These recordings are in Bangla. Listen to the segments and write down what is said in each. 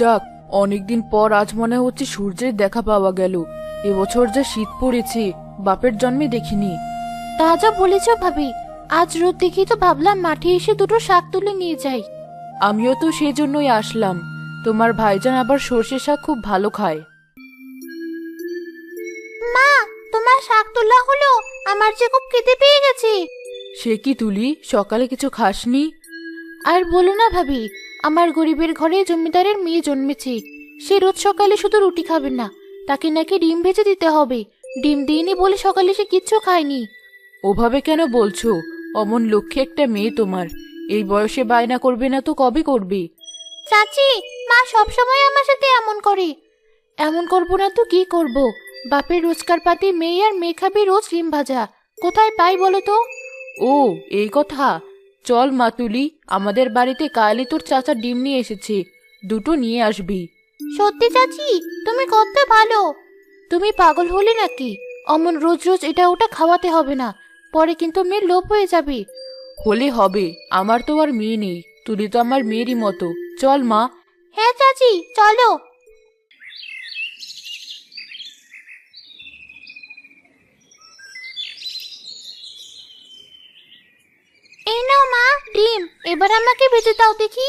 যাক অনেকদিন পর আজ মনে হচ্ছে সূর্যের দেখা পাওয়া গেল। এবছর যা শীত পড়েছে বাপের জন্মে দেখিনি। তা যা বলেছ ভাবি আজ রোদ দেখি তো ভাবলাম মাঠে এসে দুটো শাক তুলে নিয়ে যাই। আমিও তো সেই জন্যই আসলাম। তোমার ভাইজান আবার সর্ষে শাক খুব ভালো খায়। মা তোমার শাক তোলা হলো আমার যে খুব খেতে পেয়ে গেছে। সে কি তুলি সকালে কিছু খাসনি? আর বলো না ভাবি আমার গরিবের ঘরে জমিদারের মেয়ে জন্মেছে। সে রোজ সকালে শুধু রুটি খাবে না তাকে নাকি ডিম ভেজে দিতে হবে। ডিম দিইনি বলে সকালে সে কিচ্ছু খায়নি। ওভাবে কেন বলছো? অমন লক্ষ্যে একটা মেয়ে তোমার। এই বয়সে বায়না করবে না তো কবে করবে? চাচি মা সবসময় আমার সাথে এমন করে। এমন করব না তো কি করব? বাপের রোজকার পাতি মেয়ে আর মেয়ে খাবে রোজ ডিম ভাজা। কোথায় পাই বলো তো? ও এই কথা। চল মা তুলি। আমাদের বাড়িতে কালই তোর চাচা ডিম নিয়ে এসেছে। দুটো নিয়ে আসবি। সত্যি চাচি তুমি কত ভালো। তুমি পাগল হলে নাকি? অমন রোজ রোজ এটা ওটা খাওয়াতে হবে না। পরে কিন্তু মেয়ের লোভ হয়ে যাবে। হলে হবে আমার তো আর মেয়ে নেই। তুলি তো আমার মেয়েরই মতো। চল মা। হ্যাঁ চাচি চলো। এই নাও মা, ডিম। এবার আমাকে ভেজে দাও দেখি।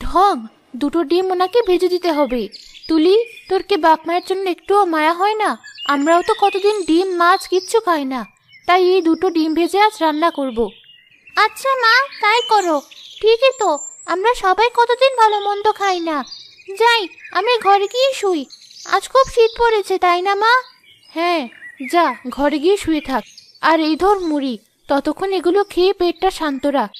ঢং, দুটো ডিম ওনাকে ভেজে দিতে হবে। তুলি, তোর কি বাপ মায়ের জন্য একটুও মায়া হয় না? আমরাও তো কতদিন ডিম, মাছ কিচ্ছু খাই না। তাই এই দুটো ডিম ভেজে আজ রান্না করব। আচ্ছা মা, তাই করো। ঠিকই তো, আমরা সবাই কতদিন ভালো মন্দ খাই না। যাই, আমি ঘরে গিয়ে শুই। আজ খুব শীত পড়েছে, তাই না মা? হ্যাঁ যা, ঘরে গিয়ে শুয়ে থাক। আর এই ধর মুড়ি। ততক্ষণ এগুলো খেয়ে পেটটা শান্ত রাখ।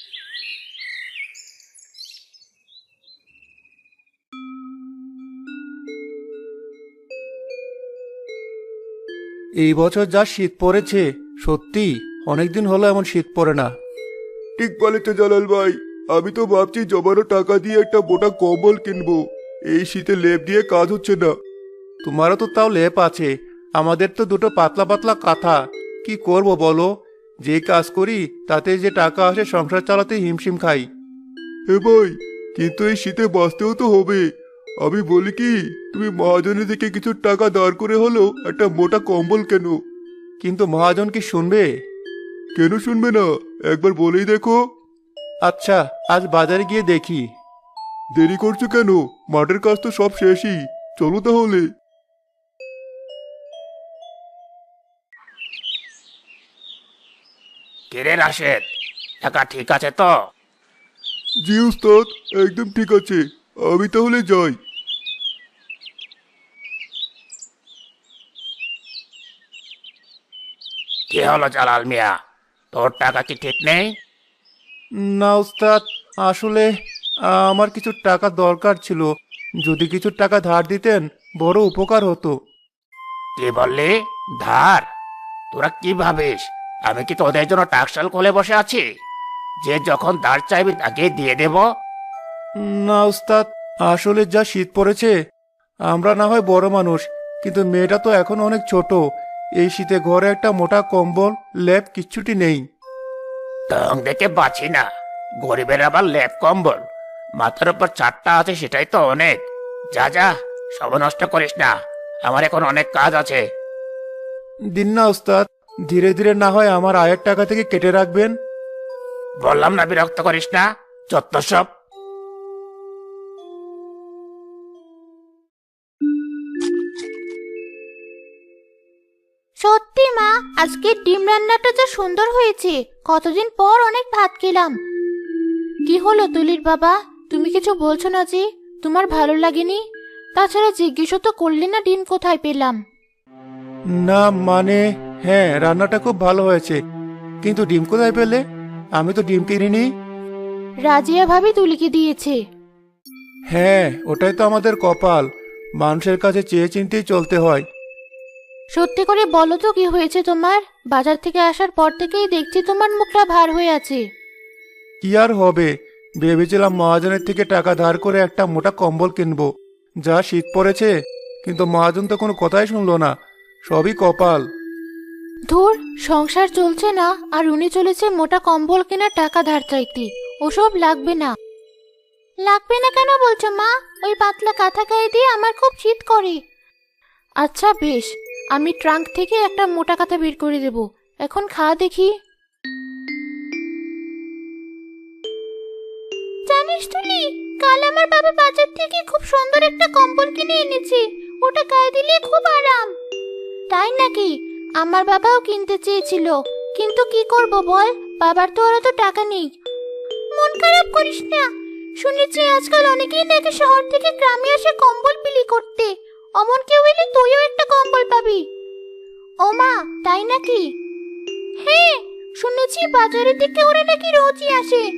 এই বছর যা শীত পড়েছে সত্যি অনেকদিন হলো এমন শীত পড়ে না। ঠিক বলেছ জালাল ভাই। আমি তো ভাবছি জমানো টাকা দিয়ে একটা মোটা কম্বল কিনবো। এই শীতে লেপ দিয়ে কাজ হচ্ছে না। তোমারও তো তাও লেপ আছে। আমাদের তো দুটো পাতলা পাতলা কাঁথা। কি করব বলো? যে কাজ করি তাতে যে টাকা আসে সংসার চালাতে হিমশিম খাই। হে ভাই কিন্তু এই শীতে বাঁচতেও তো হবে। আমি বলি কি তুমি মহাজনের দিকে কিছু টাকা দাঁড় করে হলেও একটা মোটা কম্বল কেন? কিন্তু মহাজন কি শুনবে? কেন শুনবে না? একবার বলেই দেখো। আচ্ছা আজ বাজারে গিয়ে দেখি। দেরি করছ কেন? মাঠের কাজ তো সব শেষই। চলো তাহলে। কিরে রাশেদ? টাকা ঠিক আছে তো? জি উস্তাদ একদম ঠিক আছে। আমি তাহলে যাই। কি হলো জালাল মিয়া? তোর টাকা কি ঠিক নেই? না উস্তাদ আসলে আমার কিছু টাকা দরকার ছিল। যদি কিছু টাকা ধার দিতেন বড় উপকার হতো। কে বললি? ধার? তোরা কি ভাবিস? আমি কি তোদের জন্য টাকশাল খুলে বসে আছি? যে যখন ধার চাইবি তাকে দিয়ে দেব। না উস্তাদ আসলে যা শীত পড়েছে আমরা না হয় বড় মানুষ কিন্তু মেয়েটা তো এখন অনেক ছোট। এই শীতে ঘরে একটা মোটা কম্বল লেপ কিচ্ছুটি নেই। টং দেখে বাঁচি না। গরিবের আবার লেপ কম্বল। মাথার উপর চারটা আছে সেটাই তো অনেক। যা যা সব নষ্ট করিস না। আমার এখন অনেক কাজ আছে। দিন না উস্তাদ ধীরে ধীরে না হয় আমার আয়ের টাকা থেকে কেটে রাখবেন? বললাম না বিরক্ত করিস না চত্ব সব। সত্যি মা আজকের ডিম রান্নাটা যা সুন্দর হয়েছে কতদিন পর অনেক ভাত খেলাম। কি হলো তুলির বাবা? তুমি কিছু বলছো না যে তোমার ভালো লাগেনি? তাছাড়া জিজ্ঞেসও তো করলে না ডিম কোথায় পেলাম। না মানে হ্যাঁ রান্নাটা খুব ভালো হয়েছে। কিন্তু ডিম কোথায় পেলে? আমি তো ডিম কিনিনি। রাজিয়া ভাবি তুলিকে দিয়েছে। হ্যাঁ ওটাই তো আমাদের কপাল। মানুষের কাছে চেয়ে চিনতেই চলতে হয়। সত্যি করে বলো তো কি হয়েছে তোমার? বাজার থেকে আসার পর থেকেই দেখছি তোমার মুখটা ভার হয়ে আছে। কি আর হবে? ভেবেছিলাম মহাজনের থেকে টাকা ধার করে একটা মোটা কম্বল কিনবো। যা শীত পড়েছে কিন্তু মহাজন তো কোনো কথাই শুনলো না। সবই কপাল। ধুর, সংসার চলছে না, আর উনি চলেছে মোটা কম্বল কেনার টাকা ধার চাইতে। ওসব লাগবে না। লাগবে না কেন বলছো মা? ওই পাতলা কাঁথা গায়ে দিয়ে আমার খুব শীত করে। আচ্ছা বেশ, আমি ট্রাঙ্ক থেকে একটা মোটা কাঁথা বের করে দেব। এখন খা দেখি। জানিস তুলি কাল আমার বাবা বাজার থেকে খুব সুন্দর একটা কম্বল কিনে এনেছে। ওটা গায়ে দিলে খুব আরাম। তাই নাকি? আমার বাবাও কিনতে চেয়েছিল। কিন্তু কি করব বল? বাবার তো আর তো টাকা নেই। মন খারাপ করিস না। শুনেছি আজকাল অনেকেই নাকি শহর থেকে গ্রামে এসে কম্বল বিলি করতে। অমন কেউ এলে তুইও একটা কম্বল পাবি। ও মা, তাই নাকি? হ্যাঁ শুনেছি বাজারের দিকে ওরা নাকি রোজই আসে।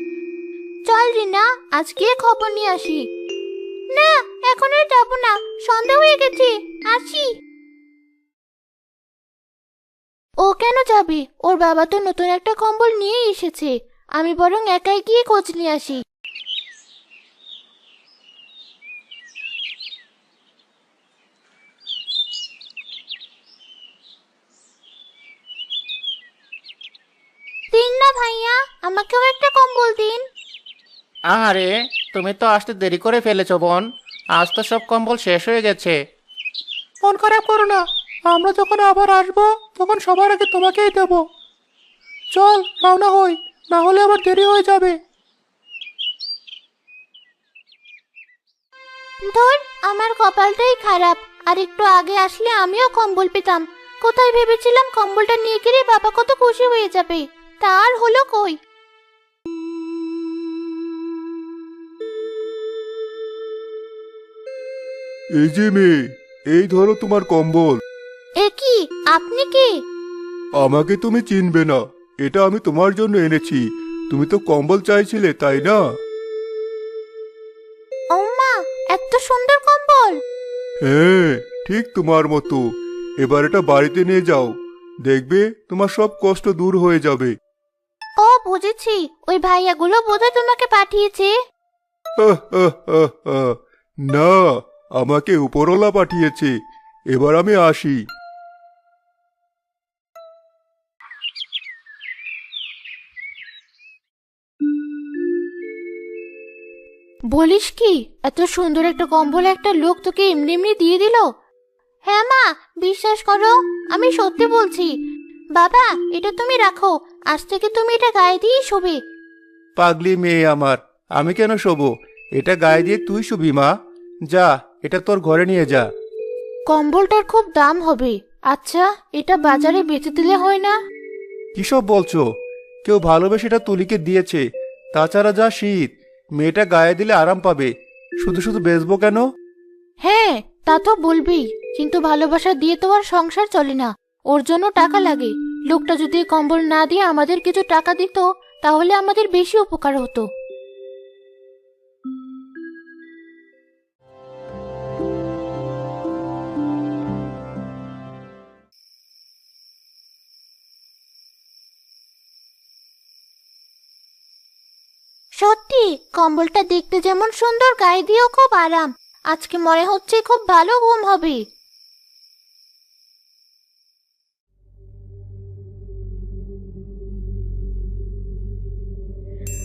চল রিনা আজকে খবর নিয়ে আসি। না, এখন আর যাব না। সন্ধ্যা হয়ে গেছে। আসি। ও কেন যাবে? ওর বাবা তো নতুন একটা কম্বল নিয়ে এসেছে। আমি বরং একাই গিয়ে খোঁজ নিয়ে আসি। না ভাইয়া, আমাকেও একটা কম্বল দিন। আরে তুমি তো আসতে দেরি করে ফেলেছো বোন। আজ তো সব কম্বল শেষ হয়ে গেছে। মন খারাপ করো না। আমরা যখন আবার আসব তখন সবার আগে তোমাকেই দেব। চল রওনা হই না হলে আবার দেরি হয়ে যাবে। ধর আমার কপালটাই খারাপ। আর একটু আগে আসলে আমিও কম্বল পেতাম। কোথায় ভেবেছিলাম কম্বলটা নিয়ে গেলে বাবা কত খুশি হয়ে যাবে? তার হলো কই? এই যে মেয়ে এই ধরো তোমার কম্বল। আপনি কি? আমাকে তুমি চিনবে না। এটা আমি তোমার জন্য এনেছি। তুমি তো কম্বল চাইছিলে তাই না? ও এত সুন্দর কম্বল। হ্যাঁ ঠিক তোমার মতো। এবার এটা বাড়িতে নিয়ে যাও। দেখবে তোমার সব কষ্ট দূর হয়ে যাবে। ও বুঝেছি। ওই ভাইয়াগুলো বোধহয় তোমাকে পাঠিয়েছে। না আমাকে উপরওয়ালা পাঠিয়েছে। এবার আমি আসি। বলিস কি এত সুন্দর একটা কম্বল একটা লোক তোকে এমনি এমনি দিয়ে দিল? হ্যাঁ মা বিশ্বাস করো আমি সত্যি বলছি। বাবা এটা তুমি রাখো আজ থেকে তুমি এটা গায়ে দিয়েই শোবে। পাগলি মেয়ে আমার আমি কেন শোবো? এটা গায়ে দিয়ে তুই শুবি মা। যা এটা তোর ঘরে নিয়ে যা। কম্বলটার খুব দাম হবে। আচ্ছা এটা বাজারে বেচে দিলে হয় না? কিসব বলছো? কেউ ভালোবেসে এটা তুলিকে দিয়েছে তাছাড়া যা শীত। মেয়েটা গায়ে দিলে আরাম পাবে। শুধু শুধু বেচবো কেন? হ্যাঁ তা তো বলবি কিন্তু ভালোবাসা দিয়ে তো আর সংসার চলে না। ওর জন্য টাকা লাগে। লোকটা যদি কম্বল না দিয়ে আমাদের কিছু টাকা দিত, তাহলে আমাদের বেশি উপকার হতো। কম্বলটা দেখতে যেমন সুন্দর, গায়ে দিয়েও খুব আরাম। আজকে মনে হচ্ছে খুব ভালো ঘুম হবে।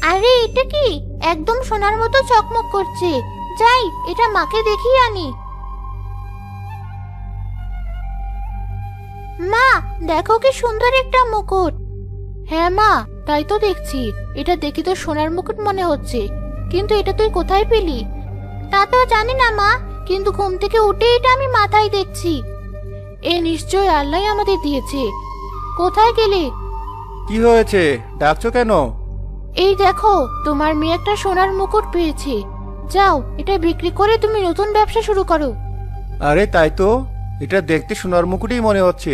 আরে, এটা কি? একদম সোনার মতো চকমক করছে। যাই, এটা মাকে দেখিয়ে আনি। মা, দেখো কি সুন্দর একটা মুকুট। হ্যাঁ মা। তাই তো দেখছি। এটা দেখি তো সোনার মুকুট মনে হচ্ছে। কিন্তু এটা তুই কোথায় পেলি? তা তো জানি না মা। কিন্তু ঘুম থেকে উঠে এটা আমি মাথায় দেখছি। এ নিশ্চয় আল্লাহ আমাদের দিয়েছে। কোথায় গেলে? কি হয়েছে? ডাকছো কেন? এই দেখো তোমার মেয়ে একটা সোনার মুকুট পেয়েছে। যাও এটা বিক্রি করে তুমি নতুন ব্যবসা শুরু করো। আরে তাই তো এটা দেখতে সোনার মুকুটই মনে হচ্ছে।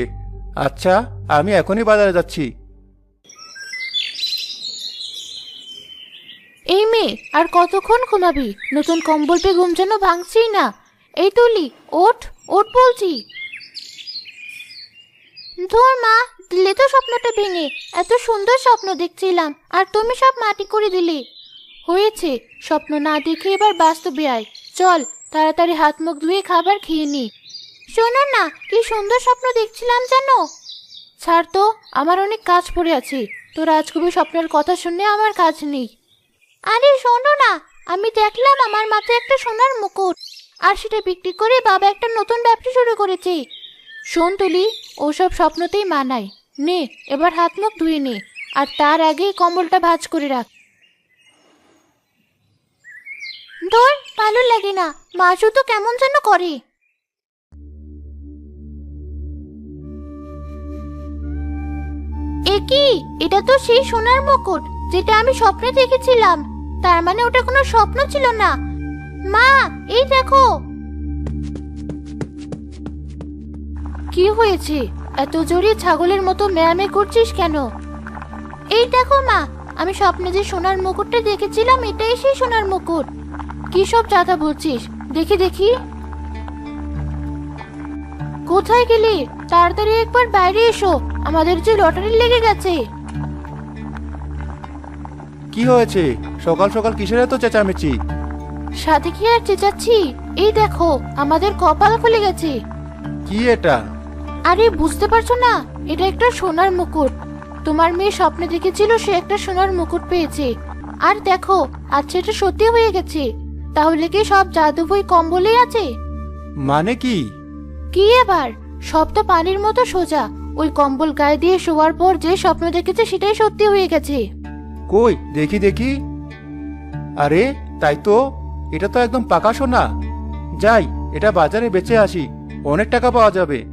আচ্ছা আমি এখনই বাজারে যাচ্ছি এই মেয়ে আর কতক্ষণ ঘুমাবি? নতুন কম্বল পেয়ে ঘুম যেন ভাঙছেই না। এই তুলি ওঠ ওঠ বলছি। ধুর মা, দিলে তো স্বপ্নটা ভেঙে। এত সুন্দর স্বপ্ন দেখছিলাম, আর তুমি সব মাটি করে দিলে। হয়েছে, স্বপ্ন না দেখে এবার বাস্তবে আয়। চল, তাড়াতাড়ি হাত মুখ ধুয়ে খাবার খেয়ে নি। শোনো না, কি সুন্দর স্বপ্ন দেখছিলাম জানো? ছাড় তো, আমার অনেক কাজ পড়ে আছে। তোর আজগুবি স্বপ্নের কথা শুনে আমার কাজ নেই। আরে শোনো না, আমি দেখলাম আমার মাথায় একটা সোনার মুকুট। আর সেটা বিক্রি করে বাবা একটা নতুন ব্যবসা শুরু করেছে। শোন তুলি, ওসব স্বপ্নতেই মানায়। নে, এবার হাত মুখ ধুয়ে নে, আর তার আগে কম্বলটা ভাঁজ করে রাখ। ধর, ভালো লাগে না, মা শুধু কেমন যেন করে। এ কি এটা তো সেই সোনার মুকুট, যেটা আমি স্বপ্নে দেখেছিলাম। তার মানে ওটা কোনো স্বপ্ন ছিল না। মা, এই দেখো। কি হয়েছে? এত জোরে ছাগলের মতো ম্যামে করছিস কেন? এই দেখো মা, আমি স্বপ্নে যে সোনার মুকুটটা দেখেছিলাম, এটাই সেই সোনার মুকুট। কি সব চাঁদা বলছিস? দেখি দেখি। কোথায় গেলি? তাড়াতাড়ি একবার বাইরে এসো। আমাদের যে লটারি লেগে গেছে। কি হয়েছে? সকাল সকাল কিসের এত চেঁচামেচি? সাথে কি আর চেঁচাচ্ছি? এই দেখো আমাদের কপাল খুলে গেছে। কি এটা? আরে বুঝতে পারছ না? এটা একটা সোনার মুকুট। তোমার মেয়ে স্বপ্নে দেখেছিল সে একটা সোনার মুকুট পেয়েছে। আর দেখো আজ সেটা সত্যি হয়ে গেছে। তাহলে কি সব জাদু বই কম্বলেই আছে? মানে কি? কি এবার? সব তো পানির মতো সোজা। ওই কম্বল গায়ে দিয়ে শোয়ার পর যে স্বপ্ন দেখেছে সেটাই সত্যি হয়ে গেছে। কই? দেখি দেখি। আরে তাই তো। এটা তো একদম পাকা সোনা। যাই এটা বাজারে বেচে আসি। অনেক টাকা পাওয়া যাবে।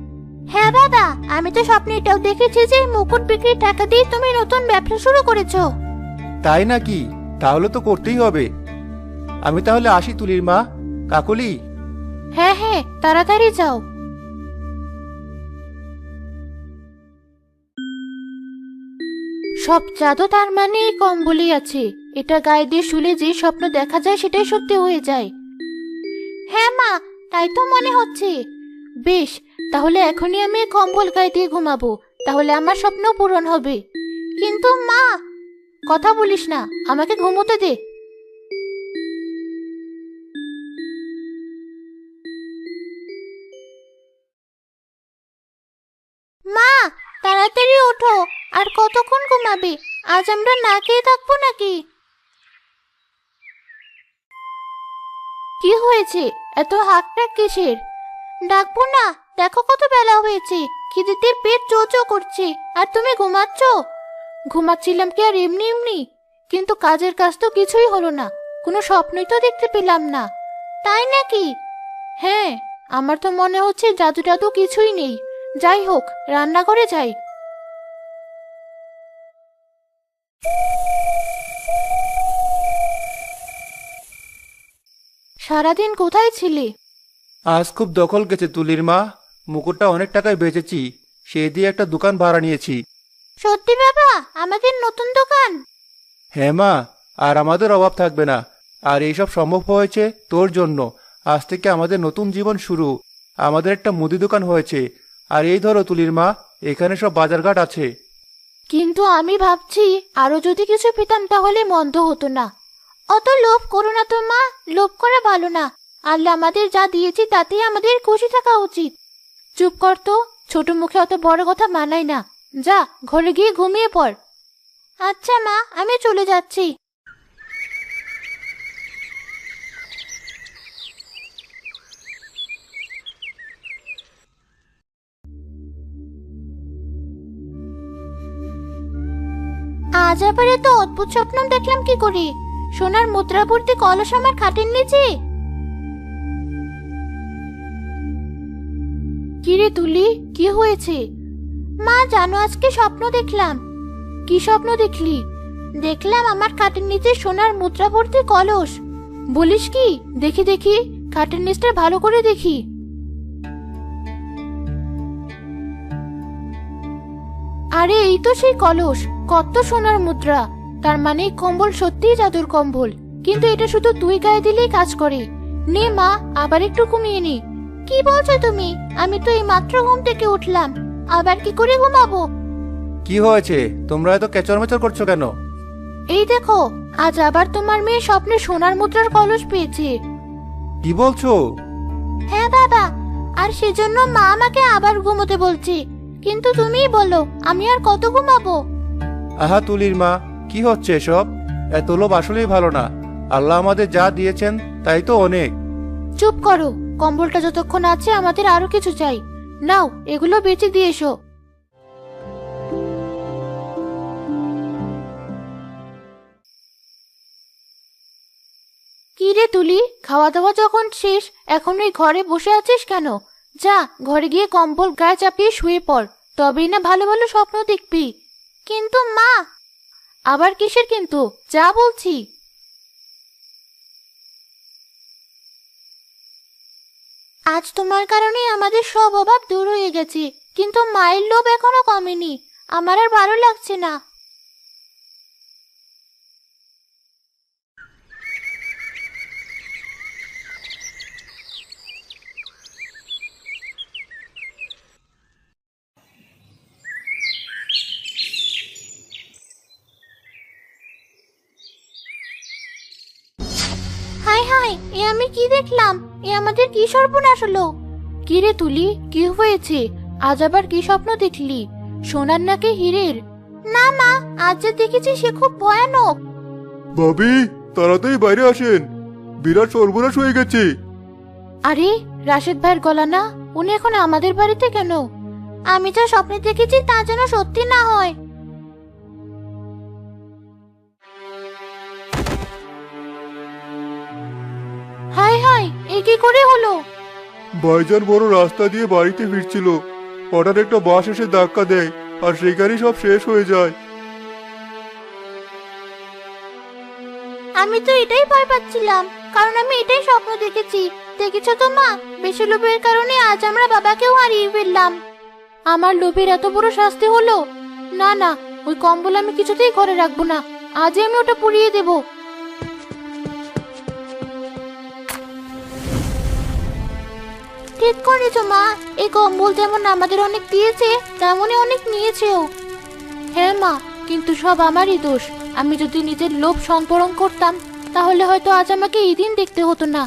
হ্যাঁ বাবা আমি তো স্বপ্নে এটাও দেখেছি যে মুকুট বিক্রির টাকা দিয়ে তুমি নতুন ব্যবসা শুরু করেছ। তাই নাকি? তাহলে তো করতেই হবে। আমি তাহলে আসি তুলির মা। কাকলি? হ্যাঁ হ্যাঁ তাড়াতাড়ি যাও। সব জাদু তার মানে এই কম্বলই আছে এটা গায়ে দিয়ে শুলে যে স্বপ্ন দেখা যায়, সেটাই সত্যি হয়ে যায়। হ্যাঁ মা, তাই তো মনে হচ্ছে। বেশ, তাহলে এখনই আমি কম্বল গায়ে দিয়ে ঘুমাবো। তাহলে আমার স্বপ্ন পূরণ হবে। কিন্তু মা, কথা বলিস না, আমাকে ঘুমোতে দে। মা, তাড়াতাড়ি ওঠো। আর কতক্ষণ ঘুমাবে? আজ আমরা না খেয়ে থাকব নাকি? কি হয়েছে? এত হাকটাক কিসের? ডাকবো না। দেখো কত বেলা হয়েছে। খিদেতে পেট চোচো করছে। আর তুমি ঘুমাচ্ছ? ঘুমাচ্ছিলাম কি আর এমনি এমনি? কিন্তু কাজের কাজ তো কিছুই হলো না। কোনো স্বপ্নই তো দেখতে পেলাম না। তাই নাকি? হ্যাঁ আমার তো মনে হচ্ছে জাদু টাদু কিছুই নেই। যাই হোক, রান্নাঘরে যাই। সারাদিন কোথায় ছিলে? আজ খুব দখল গেছে তুলির মা। মুকুটটা অনেক টাকায় বেচেছি। সেই দিয়ে একটা দোকান ভাড়া নিয়েছি। সত্যি বাবা? আমাদের নতুন দোকান? হ্যাঁ মা আর আমাদের অভাব থাকবে না। আর এইসব সম্ভব হয়েছে তোর জন্য। আজ থেকে আমাদের নতুন জীবন শুরু। আমাদের একটা মুদি দোকান হয়েছে। আর এই ধরো তুলির মা এখানে সব বাজারঘাট আছে। কিন্তু আমি ভাবছি, আরও যদি কিছু পেতাম তাহলে মন্দ হতো না। অত লোভ করো না তো মা, লোভ করা ভালো না। আল্লাহ আমাদের যা দিয়েছি তাতেই আমাদের খুশি থাকা উচিত। চুপ কর তো, ছোট মুখে অত বড় কথা মানায় না। যা, ঘরে গিয়ে ঘুমিয়ে পড়। আচ্ছা মা, আমি চলে যাচ্ছি। আজ আবার এত অদ্ভুত স্বপ্ন দেখলাম কি করে? সোনার মুদ্রাবর্তী কলস আমার খাটের নিচে? কিরে তুলি, কি হয়েছে? মা, জানো, আজকে স্বপ্ন দেখলাম। কি স্বপ্ন দেখলি? দেখলাম আমার খাটের নিচে সোনার মুদ্রাবর্তী কলস। বলিস কি? দেখি দেখি, খাটের নিচটা ভালো করে দেখি। আরে এই তো সেই কলস। কত সোনার মুদ্রা। তার মানে এই কম্বল সত্যিই জাদুর কম্বল। কিন্তু এটা শুধু তুই গায়ে দিলেই কাজ করে। নে মা আবার একটু ঘুমিয়ে নি। কি বলছো তুমি? আমি তো এই মাত্র ঘুম থেকে উঠলাম। আবার কি করে ঘুমাবো? কি হয়েছে? তোমরা এত কেচরমেচর করছ কেন? এই দেখো আজ আবার তোমার মেয়ে স্বপ্নে সোনার মুদ্রার কলস পেয়েছে। কি বলছো? হ্যাঁ বাবা আর সেজন্য মা আমাকে আবার ঘুমোতে বলছে। কিন্তু তুমিই বলো আমি আর কত ঘুমাবো? আহা তুলির মা কি হচ্ছে এসব? এত লোভ আসলেই ভালো না। আল্লাহ আমাদের যা দিয়েছেন তাই তো অনেক। চুপ করো কম্বলটা যতক্ষণ আছে আমাদের আরও কিছু চাই। নাও এগুলো বেঁচে দিয়ে এসো। কি রে তুলি খাওয়া দাওয়া যখন শেষ এখন ওই ঘরে বসে আছিস কেন? যা, ঘরে গিয়ে কম্বল গায়ে চাপিয়ে শুয়ে পড়। তবেই না ভালো ভালো স্বপ্ন দেখবি। কিন্তু মা! আবার কিসের কিন্তু? যা বলছি। আজ তোমার কারণে আমাদের সব অভাব দূর হয়ে গেছে। কিন্তু মায়ের লোভ এখনও কমেনি। আমার আর ভালো লাগছে না হাই হাই এ আমি কি দেখলাম? এ আমাদের কি সর্বনাশ হলো? কি রে তুলি কি হয়েছে? আজ আবার কি স্বপ্ন দেখলি? সোনার নাকি হীরের? না মা আজ যে দেখেছি সে খুব ভয়ানক। ভাবি তাড়াতাড়ি বাইরে আসেন। বিরাট সর্বনাশ হয়ে গেছে। আরে রাশেদ ভাইয়ের গলা না? উনি এখন আমাদের বাড়িতে কেন? আমি যা স্বপ্নে দেখেছি তা যেন সত্যি না হয়। কি করে হলো? ভাইজান বড় রাস্তা দিয়ে বাড়িতে ফিরছিল। হঠাৎ একটা বাস এসে ধাক্কা দেয় আর সেখানেই সব শেষ হয়ে যায়। আমি তো এটাই ভয় পাচ্ছিলাম কারণ আমি এটাই স্বপ্ন দেখেছি। দেখেছ তো মা? বেশি লোভের কারণে আজ আমরা বাবাকেও হারিয়ে ফেললাম। আমার লোভের এত বড় শাস্তি হলো? না না ওই কম্বল আমি কিছুতেই ঘরে রাখব না। আজই আমি ওটা পুড়িয়ে দেব। ঠিক করেছ, মা। এই কম্বল যেমন আমাদের অনেক দিয়েছে, তেমনই অনেক নিয়েছেও। হ্যাঁ মা, কিন্তু সব আমারই দোষ। আমি যদি নিজের লোভ সংবরণ করতাম, তাহলে হয়তো আজ আমাকে এই দিন দেখতে হতো না।